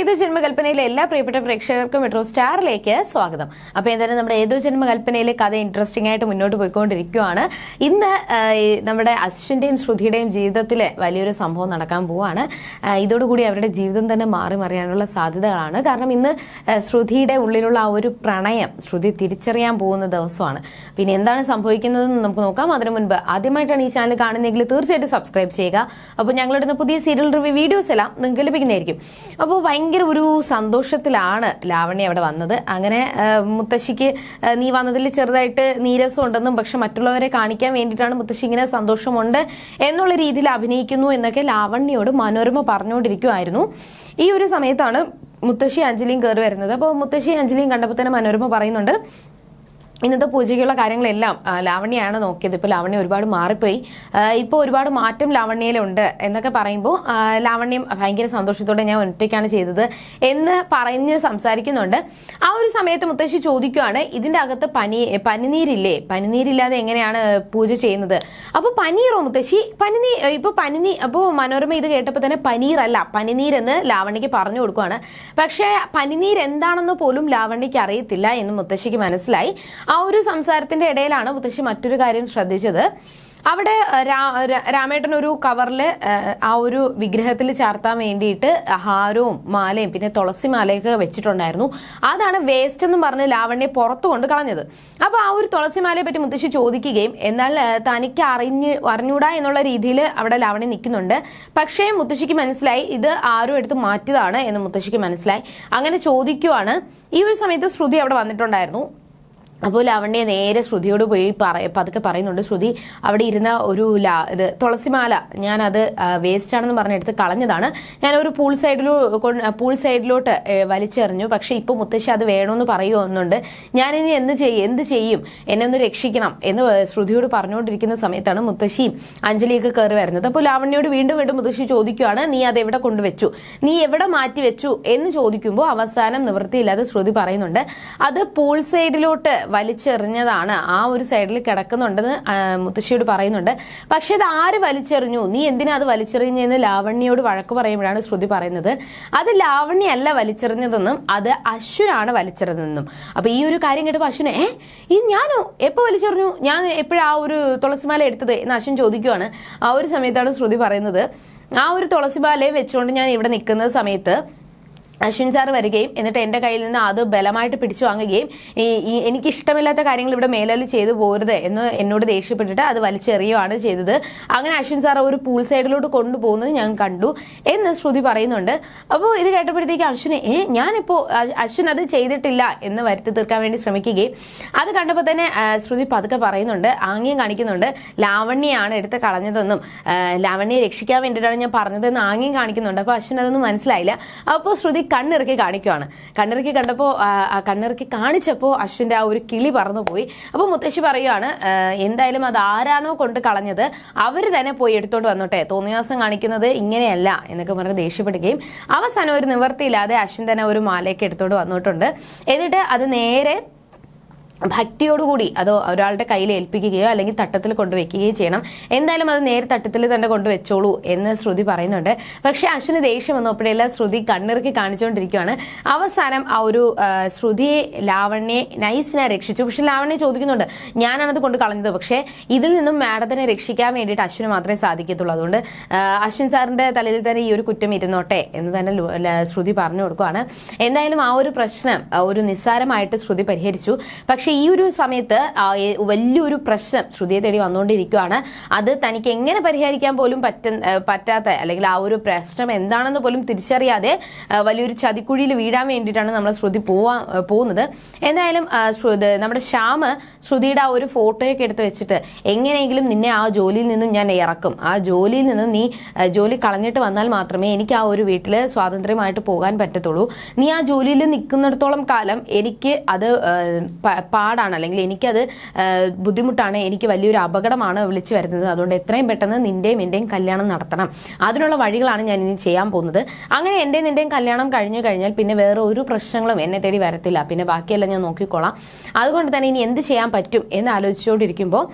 ഏതു ജന്മകൽപ്പനയിലെ എല്ലാ പ്രിയപ്പെട്ട പ്രേക്ഷകർക്കും മെട്രോ സ്റ്റാറിലേക്ക് സ്വാഗതം. അപ്പൊ എന്തായാലും നമ്മുടെ ഏതു ജന്മകൽപ്പനയിലെ കഥ ഇൻട്രസ്റ്റിംഗ് ആയിട്ട് മുന്നോട്ട് പോയിക്കൊണ്ടിരിക്കുകയാണ് ഇന്ന് നമ്മുടെ അശ്വിന്റെയും ശ്രുതിയുടെയും ജീവിതത്തിൽ വലിയൊരു സംഭവം നടക്കാൻ പോവാണ്. ഇതോടുകൂടി അവരുടെ ജീവിതം തന്നെ മാറി മറിയാനുള്ള സാധ്യതകളാണ്. കാരണം ഇന്ന് ശ്രുതിയുടെ ഉള്ളിലുള്ള ആ ഒരു പ്രണയം ശ്രുതി തിരിച്ചറിയാൻ പോകുന്ന ദിവസമാണ്. പിന്നെ എന്താണ് സംഭവിക്കുന്നതെന്ന് നമുക്ക് നോക്കാം. അതിനു മുൻപ് ആദ്യമായിട്ടാണ് ഈ ചാനൽ കാണുന്നതെങ്കിൽ തീർച്ചയായിട്ടും സബ്സ്ക്രൈബ് ചെയ്യുക. അപ്പോൾ ഞങ്ങളിടുന്ന പുതിയ സീരിയൽ റിവ്യൂ വീഡിയോസ് എല്ലാം നിങ്ങൾക്ക് ലഭിക്കുന്നതായിരിക്കും. അപ്പോൾ ഒരു സന്തോഷത്തിലാണ് ലാവണ്യ അവിടെ വന്നത്. അങ്ങനെ മുത്തശ്ശിക്ക് നീ വന്നതിൽ ചെറുതായിട്ട് നീരസം ഉണ്ടെന്നും പക്ഷെ മറ്റുള്ളവരെ കാണിക്കാൻ വേണ്ടിയിട്ടാണ് മുത്തശ്ശി ഇങ്ങനെ സന്തോഷമുണ്ട് എന്നുള്ള രീതിയിൽ അഭിനയിക്കുന്നു എന്നൊക്കെ ലാവണ്യയോട് മനോരമ പറഞ്ഞുകൊണ്ടിരിക്കുമായിരുന്നു ഈ ഒരു സമയത്താണ് മുത്തശ്ശി അഞ്ജലിയും കയറി വരുന്നത്. അപ്പോൾ മുത്തശ്ശി അഞ്ജലിയും കണ്ടപ്പോൾ തന്നെ മനോരമ പറയുന്നുണ്ട് ഇന്നത്തെ പൂജയ്ക്കുള്ള കാര്യങ്ങളെല്ലാം ലാവണ്യാണ് നോക്കിയത്. ഇപ്പോൾ ലാവണ്യ ഒരുപാട് മാറിപ്പോയി. ഇപ്പോൾ ഒരുപാട് മാറ്റം ലാവണ്യയിലുണ്ട് എന്നൊക്കെ പറയുമ്പോൾ ലാവണ്യം ഭയങ്കര സന്തോഷത്തോടെ ഞാൻ ഒറ്റയ്ക്കാണ് ചെയ്തത് എന്ന് പറഞ്ഞ് സംസാരിക്കുന്നുണ്ട്. ആ ഒരു സമയത്ത് മുത്തശ്ശി ചോദിക്കുവാണ് ഇതിന്റെ അകത്ത് പനി പനിനീരില്ലേ? പനിനീരില്ലാതെ എങ്ങനെയാണ് പൂജ ചെയ്യുന്നത്? അപ്പോൾ പനീറോ മുത്തശ്ശി? പനിനീ ഇപ്പോൾ പനിനീ അപ്പോൾ മനോരമ ഇത് കേട്ടപ്പോൾ തന്നെ പനീറല്ല പനിനീരെന്ന് ലാവണ്യക്ക് പറഞ്ഞു കൊടുക്കുവാണ്. പക്ഷേ പനിനീർ എന്താണെന്ന് പോലും ലാവണ്യക്ക് അറിയത്തില്ല എന്ന് മുത്തശ്ശിക്ക് മനസ്സിലായി. ആ ഒരു സംസാരത്തിന്റെ ഇടയിലാണ് മുത്തശ്ശി മറ്റൊരു കാര്യം ശ്രദ്ധിച്ചത്. അവിടെ രാമേട്ടൻ ഒരു കവറിൽ ആ ഒരു വിഗ്രഹത്തിൽ ചാർത്താൻ വേണ്ടിയിട്ട് ഹാരവും മാലയും പിന്നെ തുളസി മാലയൊക്കെ വെച്ചിട്ടുണ്ടായിരുന്നു. അതാണ് വേസ്റ്റ് എന്ന് പറഞ്ഞ് ലാവണ്യെ പുറത്തു കൊണ്ട് കളഞ്ഞത്. അപ്പൊ ആ ഒരു തുളസി മാലയെ പറ്റി മുത്തശ്ശി ചോദിക്കുകയും എന്നാൽ തനിക്ക് അറിഞ്ഞ് അറിഞ്ഞൂടാ എന്നുള്ള രീതിയിൽ അവിടെ ലാവണ്യ നിൽക്കുന്നുണ്ട്. പക്ഷേ മുത്തശ്ശിക്ക് മനസ്സിലായി ഇത് ആരും എടുത്ത് മാറ്റിയതാണ് എന്ന് മുത്തശ്ശിക്ക് മനസ്സിലായി. അങ്ങനെ ചോദിക്കുവാണ് ഈ ഒരു സമയത്ത് ശ്രുതി അവിടെ വന്നിട്ടുണ്ടായിരുന്നു. അപ്പോൾ ലാവണ്യ നേരെ ശ്രുതിയോട് പോയി പറയ പതുക്കെ പറയുന്നുണ്ട്. ശ്രുതി അവിടെ ഇരുന്ന ഒരു ലാ ഇത് തുളസിമാല. ഞാനത് വേസ്റ്റ് ആണെന്ന് പറഞ്ഞെടുത്ത് കളഞ്ഞതാണ്. ഞാൻ ഒരു പൂൾ സൈഡിലോ പൂൾ സൈഡിലോട്ട് വലിച്ചെറിഞ്ഞു. പക്ഷേ ഇപ്പോൾ മുത്തശ്ശി അത് വേണമെന്ന് പറയുമെന്നുണ്ട് ഞാനിനി എന്ത് ചെയ്യും എന്ത് ചെയ്യും? എന്നെ ഒന്ന് രക്ഷിക്കണം എന്ന് ശ്രുതിയോട് പറഞ്ഞുകൊണ്ടിരിക്കുന്ന സമയത്താണ് മുത്തശ്ശിയും അഞ്ജലിയൊക്കെ കയറി വരുന്നത്. അപ്പോൾ ലാവണ്യോട് വീണ്ടും വീണ്ടും മുത്തശ്ശി ചോദിക്കുകയാണ് നീ അത് എവിടെ കൊണ്ടുവച്ചു? നീ എവിടെ മാറ്റി വെച്ചു എന്ന് ചോദിക്കുമ്പോൾ അവസാനം നിവൃത്തിയില്ലാതെ ശ്രുതി പറയുന്നുണ്ട്. അത് പൂൾ സൈഡിലോട്ട് വലിച്ചെറിഞ്ഞതാണ്. ആ ഒരു സൈഡിൽ കിടക്കുന്നുണ്ടെന്ന് മുത്തശ്ശിയോട് പറയുന്നുണ്ട്. പക്ഷെ അത് ആര് വലിച്ചെറിഞ്ഞു? നീ എന്തിനാ അത് വലിച്ചെറിഞ്ഞെന്ന് ലാവണ്യയോട് വഴക്ക് പറയുമ്പോഴാണ് ശ്രുതി പറയുന്നത്. അത് ലാവണ്യല്ല വലിച്ചെറിഞ്ഞതെന്നും അത് അശ്വനാണ് വലിച്ചെറിഞ്ഞതെന്നും. അപ്പൊ ഈ ഒരു കാര്യം കേട്ടപ്പോൾ അശ്വിനെ ഏ? ഈ ഞാനോ? എപ്പോ വലിച്ചെറിഞ്ഞു? ഞാൻ എപ്പോഴാ ആ ഒരു തുളസിമാല എടുത്തത്? എന്ന് അശ്വൻ ചോദിക്കുവാണ്. ആ ഒരു സമയത്താണ് ശ്രുതി പറയുന്നത്. ആ ഒരു തുളസിമാലയെ വെച്ചുകൊണ്ട് ഞാൻ ഇവിടെ നിൽക്കുന്ന സമയത്ത് അശ്വിൻ സാർ വരികയും എന്നിട്ട് എന്റെ കയ്യിൽ നിന്ന് അത് ബലമായിട്ട് പിടിച്ചു വാങ്ങുകയും ഈ എനിക്കിഷ്ടമില്ലാത്ത കാര്യങ്ങൾ ഇവിടെ മേലാൽ ചെയ്തു പോരുത് എന്ന് എന്നോട് ദേഷ്യപ്പെട്ടിട്ട് അത് വലിച്ചെറിയുകയാണ് ചെയ്തത്. അങ്ങനെ അശ്വിൻ സാർ ഒരു പൂൾ സൈഡിലോട്ട് കൊണ്ടുപോകുന്നത് ഞാൻ കണ്ടു എന്ന് ശ്രുതി പറയുന്നുണ്ട്. അപ്പോൾ ഇത് കേട്ടപ്പോഴത്തേക്ക് അശ്വിനെ ഏ ഞാനിപ്പോൾ അശ്വിൻ അത് ചെയ്തിട്ടില്ല എന്ന് വരുത്തി തീർക്കാൻ വേണ്ടി ശ്രമിക്കുകയും അത് കണ്ടപ്പോൾ തന്നെ ശ്രുതി പതുക്കെ പറയുന്നുണ്ട് ആംഗ്യം കാണിക്കുന്നുണ്ട് ലാവണ്യാണ് എടുത്ത് കളഞ്ഞതെന്നും ലാവണ്യെ രക്ഷിക്കാൻ വേണ്ടിയിട്ടാണ് ഞാൻ പറഞ്ഞതെന്ന് ആംഗ്യം കാണിക്കുന്നുണ്ട്. അപ്പോൾ അശ്വിൻ അതൊന്നും മനസ്സിലായില്ല. അപ്പോൾ ശ്രുതി കണ്ണിറക്കി കാണിക്കുവാണ്. കണ്ണിറക്കി കണ്ടപ്പോൾ കണ്ണിറക്കി കാണിച്ചപ്പോൾ അശ്വിന്റെ ആ ഒരു കിളി പറന്നുപോയി. അപ്പോൾ മുത്തശ്ശി പറയുവാണ് എന്തായാലും അത് ആരാണോ കൊണ്ട് കളഞ്ഞത് അവർ തന്നെ പോയി എടുത്തോണ്ട് വന്നോട്ടെ. തോന്നിയാസം കാണിക്കുന്നത് ഇങ്ങനെയല്ല എന്നൊക്കെ പറഞ്ഞ് ദേഷ്യപ്പെടുകയും അവസാനം ഒരു നിവർത്തിയില്ലാതെ അശ്വിൻ തന്നെ ഒരു മാലയൊക്കെ എടുത്തോണ്ട് വന്നിട്ടുണ്ട്. എന്നിട്ട് അത് നേരെ ഭക്തിയോടുകൂടി അതോ ഒരാളുടെ കയ്യിൽ ഏൽപ്പിക്കുകയോ അല്ലെങ്കിൽ തട്ടത്തിൽ കൊണ്ടുവയ്ക്കുകയോ ചെയ്യണം. എന്തായാലും അത് നേരെ തട്ടത്തിൽ തന്നെ കൊണ്ടുവച്ചോളൂ എന്ന് ശ്രുതി പറയുന്നുണ്ട്. പക്ഷെ അശ്വിന് ദേഷ്യം വന്നപ്പോഴെല്ലാം ശ്രുതി കണ്ണിറുക്കി കാണിച്ചുകൊണ്ടിരിക്കുകയാണ് അവസാനം ആ ഒരു ശ്രുതിയെ ലാവണ്യെ നൈസിനെ രക്ഷിച്ചു. പക്ഷെ ലാവണ്യെ ചോദിക്കുന്നുണ്ട് ഞാനാണത് കൊണ്ട് കളഞ്ഞത്. പക്ഷേ ഇതിൽ നിന്നും മാഡത്തിനെ രക്ഷിക്കാൻ വേണ്ടിയിട്ട് അശ്വിന് മാത്രമേ സാധിക്കത്തുള്ളൂ. അതുകൊണ്ട് അശ്വിൻ സാറിന്റെ തലയിൽ തന്നെ ഈ ഒരു കുറ്റം ഇരുന്നോട്ടെ എന്ന് തന്നെ ശ്രുതി പറഞ്ഞു കൊടുക്കുകയാണ് എന്തായാലും ആ ഒരു പ്രശ്നം ഒരു നിസ്സാരമായിട്ട് ശ്രുതി പരിഹരിച്ചു. പക്ഷെ ഈ ഒരു സമയത്ത് വലിയൊരു പ്രശ്നം ശ്രുതിയെ തേടി വന്നുകൊണ്ടിരിക്കുകയാണ് അത് തനിക്ക് എങ്ങനെ പരിഹരിക്കാൻ പോലും പറ്റ പറ്റാത്ത അല്ലെങ്കിൽ ആ ഒരു പ്രശ്നം എന്താണെന്ന് പോലും തിരിച്ചറിയാതെ വലിയൊരു ചതിക്കുഴിയിൽ വീഴാൻ വേണ്ടിയിട്ടാണ് നമ്മൾ ശ്രുതി പോവാ പോകുന്നത്. എന്തായാലും നമ്മുടെ ശ്യാമ് ശ്രുതിയുടെ ആ ഒരു ഫോട്ടോയൊക്കെ എടുത്ത് വെച്ചിട്ട് എങ്ങനെയെങ്കിലും നിന്നെ ആ ജോലിയിൽ നിന്നും ഞാൻ ഇറക്കും. ആ ജോലിയിൽ നിന്നും നീ ജോലി കളഞ്ഞിട്ട് വന്നാൽ മാത്രമേ എനിക്ക് ആ ഒരു വീട്ടിൽ സ്വാതന്ത്ര്യമായിട്ട് പോകാൻ പറ്റത്തുള്ളൂ. നീ ആ ജോലിയിൽ നിൽക്കുന്നിടത്തോളം കാലം എനിക്ക് അത് പാടാണ്. അല്ലെങ്കിൽ എനിക്കത് ബുദ്ധിമുട്ടാണ് എനിക്ക് വലിയൊരു അപകടമാണ് വിളിച്ചു വരുന്നത്. അതുകൊണ്ട് എത്രയും പെട്ടെന്ന് നിന്റെയും എന്റെയും കല്യാണം നടത്തണം. അതിനുള്ള വഴികളാണ് ഞാൻ ഇനി ചെയ്യാൻ പോകുന്നത്. അങ്ങനെ എന്റെ നിന്റെയും കല്യാണം കഴിഞ്ഞു കഴിഞ്ഞാൽ പിന്നെ വേറെ ഒരു പ്രശ്നങ്ങളും എന്നെ തേടി വരത്തില്ല. പിന്നെ ബാക്കിയെല്ലാം ഞാൻ നോക്കിക്കോളാം. അതുകൊണ്ട് തന്നെ ഇനി എന്ത് ചെയ്യാൻ പറ്റും എന്ന് ആലോചിച്ചുകൊണ്ടിരിക്കുമ്പോൾ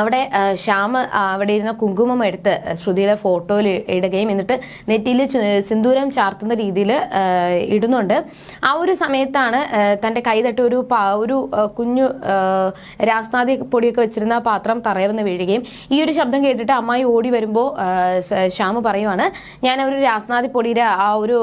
അവിടെ ശ്യാമ അവിടെ ഇരുന്ന കുങ്കുമം എടുത്ത് ശ്രുതിയുടെ ഫോട്ടോയിൽ ഇടുകയും എന്നിട്ട് നെറ്റിയിൽ സിന്ദൂരം ചാർത്തുന്ന രീതിയിൽ ഇടുന്നുണ്ട്. ആ ഒരു സമയത്താണ് തന്റെ തന്റെ കൈ തട്ടി ഒരു ഒരു കുഞ്ഞു രാസ്നാദി പൊടിയൊക്കെ വെച്ചിരുന്ന പാത്രം പാത്രം തറയുന്ന വീഴുകയും ഈ ഒരു ശബ്ദം കേട്ടിട്ട് അമ്മായി ഓടി വരുമ്പോൾ ശ്യാമ പറയുവാണ് ഞാൻ ഒരു രാസ്നാദി പൊടിയുടെ ആ ഒരു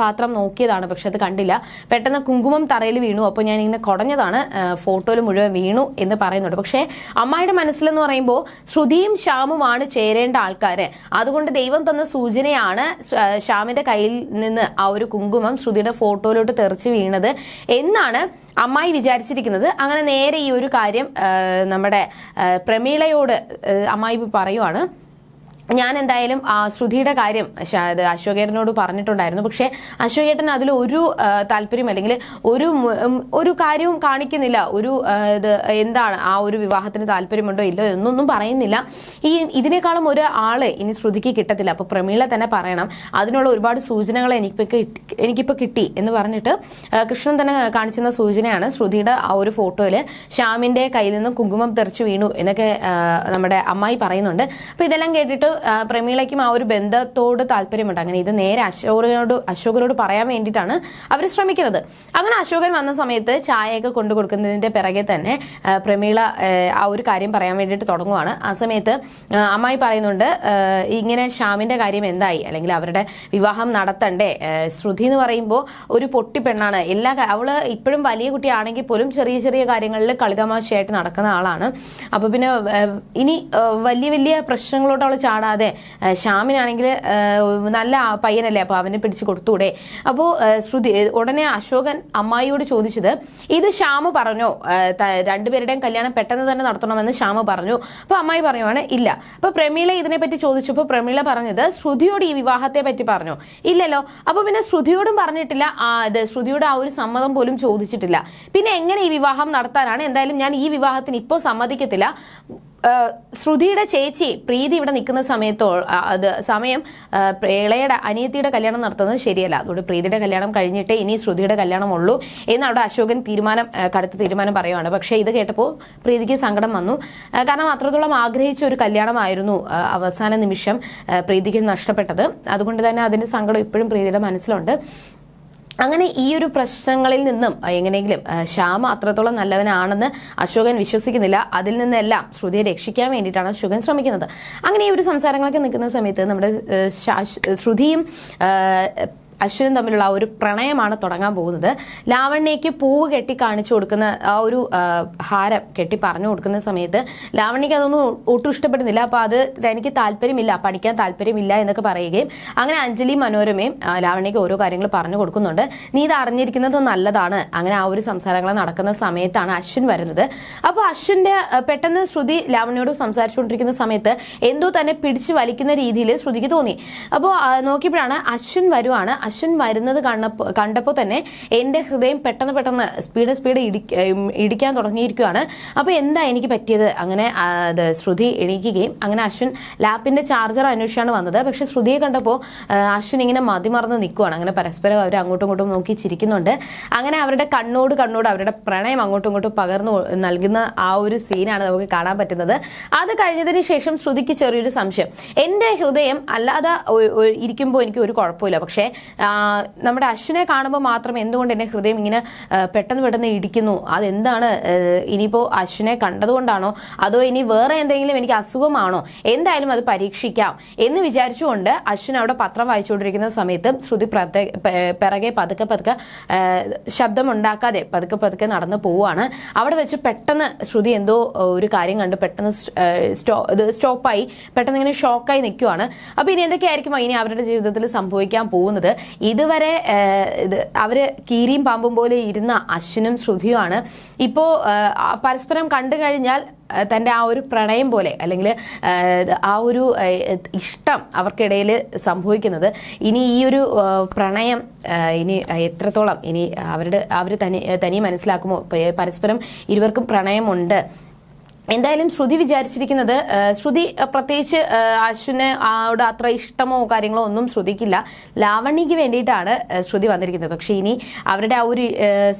പാത്രം നോക്കിയതാണ് പക്ഷെ അത് കണ്ടില്ല. പെട്ടെന്ന് കുങ്കുമം തറയിൽ വീണു. അപ്പോൾ ഞാൻ ഇങ്ങനെ കുടഞ്ഞതാണ് ഫോട്ടോയിൽ മുഴുവൻ വീണു എന്ന് പറയുന്നുണ്ട്. പക്ഷേ അമ്മായിയുടെ മനസ്സിലെന്ന് പറയുമ്പോൾ ശ്രുതിയും ശ്യാമുമാണ് ചേരേണ്ട ആൾക്കാര്. അതുകൊണ്ട് ദൈവം തന്ന സൂചനയാണ് ശ്യാമിന്റെ കയ്യിൽ നിന്ന് ആ ഒരു കുങ്കുമം ശ്രുതിയുടെ ഫോട്ടോയിലോട്ട് തെറിച്ച് വീണത് എന്നാണ് അമ്മായി വിചാരിച്ചിരിക്കുന്നത്. അങ്ങനെ നേരെ ഈ ഒരു കാര്യം നമ്മുടെ പ്രമീളയോട് അമ്മായി പറയുവാണ്. ഞാൻ എന്തായാലും ശ്രുതിയുടെ കാര്യം അത് അശോകേട്ടനോട് പറഞ്ഞിട്ടുണ്ടായിരുന്നു. പക്ഷേ അശോകേട്ടൻ അതിൽ ഒരു താല്പര്യം അല്ലെങ്കിൽ ഒരു ഒരു കാര്യവും കാണിക്കുന്നില്ല. ഒരു ഇത് എന്താണ് ആ ഒരു വിവാഹത്തിന് താല്പര്യമുണ്ടോ ഇല്ലോ എന്നൊന്നും പറയുന്നില്ല. ഈ ഇതിനേക്കാളും ഒരു ആൾ ഇനി ശ്രുതിക്ക് കിട്ടത്തില്ല. അപ്പൊ പ്രമീള തന്നെ പറയണം. അതിനുള്ള ഒരുപാട് സൂചനകൾ എനിക്കിപ്പോ എനിക്കിപ്പോ കിട്ടി എന്ന് പറഞ്ഞിട്ട് കൃഷ്ണൻ തന്നെ കാണിച്ചിരുന്ന സൂചനയാണ് ശ്രുതിയുടെ ആ ഒരു ഫോട്ടോയിൽ. ശ്യാമിന്റെ കയ്യിൽ നിന്ന് കുങ്കുമം തെറിച്ചു വീണു എന്നൊക്കെ നമ്മുടെ അമ്മായി പറയുന്നുണ്ട്. അപ്പൊ ഇതെല്ലാം കേട്ടിട്ട് പ്രമീളയ്ക്കും ആ ഒരു ബന്ധത്തോട് താല്പര്യമുണ്ട്. അങ്ങനെ ഇത് നേരെ അശോകനോട് അശോകനോട് പറയാൻ വേണ്ടിയിട്ടാണ് അവർ ശ്രമിക്കുന്നത്. അങ്ങനെ അശോകൻ വന്ന സമയത്ത് ചായയൊക്കെ കൊണ്ടു കൊടുക്കുന്നതിന്റെ പിറകെ തന്നെ പ്രമീള ആ, ഒരു കാര്യം പറയാൻ വേണ്ടിയിട്ട് തുടങ്ങുവാണ്. ആ സമയത്ത് അമ്മായി പറയുന്നുണ്ട് ഇങ്ങനെ ശ്യാമിന്റെ കാര്യം എന്തായി? അല്ലെങ്കിൽ അവരുടെ വിവാഹം നടത്തണ്ടേ? ശ്രുതി എന്ന് പറയുമ്പോൾ ഒരു പൊട്ടി പെണ്ണാണ്. എല്ലാ അവൾ ഇപ്പോഴും വലിയ കുട്ടിയാണെങ്കിൽ പോലും ചെറിയ ചെറിയ കാര്യങ്ങളിൽ കളിതമാശയായിട്ട് നടക്കുന്ന ആളാണ്. അപ്പൊ പിന്നെ ഇനി വലിയ വലിയ പ്രശ്നങ്ങളോട്ട് അവൾ ആ, ശ്യാമിനാണെങ്കിൽ നല്ല പയ്യനല്ലേ അപ്പൊ അവനെ പിടിച്ച് കൊടുത്തൂടെ. അപ്പോൾ ശ്രുതി ഉടനെ അശോകൻ അമ്മായിയോട് ചോദിച്ചത് ഇത് ശ്യാമ് പറഞ്ഞു? രണ്ടുപേരുടെയും കല്യാണം പെട്ടെന്ന് തന്നെ നടത്തണമെന്ന് ശ്യാമ് പറഞ്ഞു. അപ്പോൾ അമ്മായി പറയുവാണ് ഇല്ല. അപ്പൊ പ്രമീള ഇതിനെപ്പറ്റി ചോദിച്ചപ്പോൾ പ്രമീള പറഞ്ഞത് ശ്രുതിയോട് ഈ വിവാഹത്തെ പറ്റി പറഞ്ഞു? ഇല്ലല്ലോ. അപ്പോൾ പിന്നെ ശ്രുതിയോടും പറഞ്ഞിട്ടില്ല ശ്രുതിയുടെ ആ ഒരു സമ്മതം പോലും ചോദിച്ചിട്ടില്ല. പിന്നെ എങ്ങനെ ഈ വിവാഹം നടത്താനാണ്? എന്തായാലും ഞാൻ ഈ വിവാഹത്തിന് ഇപ്പോൾ സമ്മതിക്കത്തില്ല. ശ്രുതിയുടെ ചേച്ചി പ്രീതി ഇവിടെ നിൽക്കുന്ന സമയത്തോ അത് സമയം പ്രേളയുടെ അനിയത്തിയുടെ കല്യാണം നടത്തുന്നത് ശരിയല്ല. അതുകൊണ്ട് പ്രീതിയുടെ കല്യാണം കഴിഞ്ഞിട്ട് ഇനി ശ്രുതിയുടെ കല്യാണം ഉള്ളൂ എന്ന് അവിടെ അശോകൻ തീരുമാനം കടുത്ത തീരുമാനം പറയുവാണ്. പക്ഷെ ഇത് കേട്ടപ്പോൾ പ്രീതിക്ക് സങ്കടം വന്നു. കാരണം അത്രത്തോളം ആഗ്രഹിച്ച ഒരു കല്യാണമായിരുന്നു അവസാന നിമിഷം പ്രീതിക്ക് നഷ്ടപ്പെട്ടത്. അതുകൊണ്ട് തന്നെ അതിന്റെ സങ്കടം ഇപ്പോഴും പ്രീതിയുടെ മനസ്സിലുണ്ട്. അങ്ങനെ ഈ ഒരു പ്രശ്നങ്ങളിൽ നിന്നും എങ്ങനെയെങ്കിലും ശ്യാമ അത്രത്തോളം നല്ലവനാണെന്ന് അശോകൻ വിശ്വസിക്കുന്നില്ല. അതിൽ നിന്നെല്ലാം ശ്രുതിയെ രക്ഷിക്കാൻ വേണ്ടിയിട്ടാണ് അശോകൻ ശ്രമിക്കുന്നത്. അങ്ങനെ ഈ ഒരു സംസാരങ്ങളൊക്കെ നിൽക്കുന്ന സമയത്ത് നമ്മുടെ ശ്രുതിയും അശ്വിനും തമ്മിലുള്ള ആ ഒരു പ്രണയമാണ് തുടങ്ങാൻ പോകുന്നത്. ലാവണ്യയ്ക്ക് പൂവ് കെട്ടി കാണിച്ചു കൊടുക്കുന്ന ആ ഒരു ഹാരം കെട്ടി പറഞ്ഞു കൊടുക്കുന്ന സമയത്ത് ലാവണ്യയ്ക്ക് അതൊന്നും ഒട്ടും ഇഷ്ടപ്പെടുന്നില്ല. അപ്പൊ അത് എനിക്ക് താല്പര്യമില്ല പഠിക്കാൻ താല്പര്യമില്ല എന്നൊക്കെ പറയുകയും അങ്ങനെ അഞ്ജലി മനോരമയും ലാവണ്യയ്ക്ക് ഓരോ കാര്യങ്ങൾ പറഞ്ഞു കൊടുക്കുന്നുണ്ട്. നീ ഇത് അറിഞ്ഞിരിക്കുന്നത് നല്ലതാണ്. അങ്ങനെ ആ ഒരു സംസാരങ്ങൾ നടക്കുന്ന സമയത്താണ് അശ്വിൻ വരുന്നത്. അപ്പോൾ അശ്വിന്റെ പെട്ടെന്ന് ശ്രുതി ലാവണ്യോട് സംസാരിച്ചുകൊണ്ടിരിക്കുന്ന സമയത്ത് എന്തോ തന്നെ പിടിച്ചു വലിക്കുന്ന രീതിയിൽ ശ്രുതിക്ക് തോന്നി. അപ്പോൾ നോക്കിയപ്പോഴാണ് അശ്വിൻ വരുവാണ്. അശ്വിൻ വരുന്നത് കണ്ടപ്പോൾ കണ്ടപ്പോൾ തന്നെ എന്റെ ഹൃദയം പെട്ടെന്ന് പെട്ടെന്ന് സ്പീഡ് സ്പീഡ് ഇടിക്കാൻ തുടങ്ങിയിരിക്കുകയാണ്. അപ്പോൾ എന്താ എനിക്ക് പറ്റിയത്? അങ്ങനെ ശ്രുതി എണീക്കുകയും അങ്ങനെ അശ്വിൻ ലാപ്പിന്റെ ചാർജർ അന്വേഷിച്ചാണ് വന്നത്. പക്ഷെ ശ്രുതിയെ കണ്ടപ്പോൾ അശ്വൻ ഇങ്ങനെ മതിമറന്ന് നിൽക്കുവാണ് അങ്ങനെ പരസ്പരം അവർ അങ്ങോട്ടും ഇങ്ങോട്ടും നോക്കി ചിരിക്കുന്നുണ്ട്. അങ്ങനെ അവരുടെ കണ്ണോട് കണ്ണോട് അവരുടെ പ്രണയം അങ്ങോട്ടും ഇങ്ങോട്ടും പകർന്നു നൽകുന്ന ആ ഒരു സീനാണ് നമുക്ക് കാണാൻ പറ്റുന്നത്. അത് കഴിഞ്ഞതിന് ശേഷം ശ്രുതിക്ക് ചെറിയൊരു സംശയം. എന്റെ ഹൃദയം അല്ലാതെ ഇരിക്കുമ്പോൾ എനിക്ക് ഒരു കുഴപ്പമില്ല. പക്ഷേ നമ്മുടെ അശ്വിനെ കാണുമ്പോൾ മാത്രം എന്തുകൊണ്ട് എന്റെ ഹൃദയം ഇങ്ങനെ പെട്ടെന്ന് പെട്ടെന്ന് ഇടിക്കുന്നു? അതെന്താണ് ഇനിയിപ്പോ അശ്വിനെ കണ്ടതുകൊണ്ടാണോ? അതോ ഇനി വേറെ എന്തെങ്കിലും എനിക്ക് അസുഖമാണോ? എന്തായാലും അത് പരീക്ഷിക്കാം. എന്ന് വിചാരിച്ചുകൊണ്ട് അശ്വിൻ അവിടെ പത്രം വായിച്ചുകൊണ്ടിരിക്കുന്ന സമയത്ത് ശ്രുതി പിറകെ പതുക്കെ പതുക്കെ ശബ്ദമുണ്ടാക്കാതെ പതുക്കെ പതുക്കെ നടന്നു പോവുകയാണ്. അവിടെ വെച്ച് പെട്ടെന്ന് ശ്രുതി എന്തോ ഒരു കാര്യം കണ്ട് പെട്ടെന്ന് സ്റ്റോപ്പായി പെട്ടെന്ന് ഇങ്ങനെ ഷോക്കായി നിൽക്കുവാണ്. അപ്പൊ ഇനി എന്തൊക്കെയായിരിക്കും ഇനി അവരുടെ ജീവിതത്തിൽ സംഭവിക്കാൻ പോകുന്നത്? ഇതുവരെ ഇത് അവർ കീരിയും പാമ്പും പോലെ ഇരുന്ന അശ്വിനും ശ്രുതിയുമാണ് ഇപ്പോ ആ, ആ പരസ്പരം കണ്ടു കഴിഞ്ഞാൽ തന്റെ ആ ഒരു പ്രണയം പോലെ അല്ലെങ്കിൽ ആ, ഒരു ഇഷ്ടം അവർക്കിടയിൽ സംഭവിക്കുന്നത്. ഇനി ഈ ഒരു പ്രണയം ഇനി എത്രത്തോളം ഇനി അവരുടെ അവർ തനി തനിയെ മനസ്സിലാക്കുമോ? പരസ്പരം ഇരുവർക്കും പ്രണയമുണ്ട്. എന്തായാലും ശ്രുതി വിചാരിച്ചിരിക്കുന്നത് ശ്രുതി പ്രത്യേകിച്ച് അശ്വിനെ അവിടെ അത്ര ഇഷ്ടമോ കാര്യങ്ങളോ ഒന്നും ശ്രുതിക്കില്ല. ലാവണ്യക്ക് വേണ്ടിയിട്ടാണ് ശ്രുതി വന്നിരിക്കുന്നത്. പക്ഷേ ഇനി അവരുടെ ആ ഒരു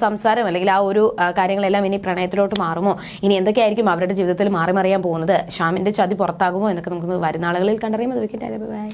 സംസാരം അല്ലെങ്കിൽ ആ ഒരു കാര്യങ്ങളെല്ലാം ഇനി പ്രണയത്തിലോട്ട് മാറുമോ? ഇനി എന്തൊക്കെയായിരിക്കും അവരുടെ ജീവിതത്തിൽ മാറി മറിയാൻ പോകുന്നത്? ശ്യാമിന്റെ ചതി പുറത്താകുമോ എന്നൊക്കെ നമുക്ക് വരുന്ന ആളുകളിൽ കണ്ടറിയാം അത് വെക്കിട്ട് ബൈ.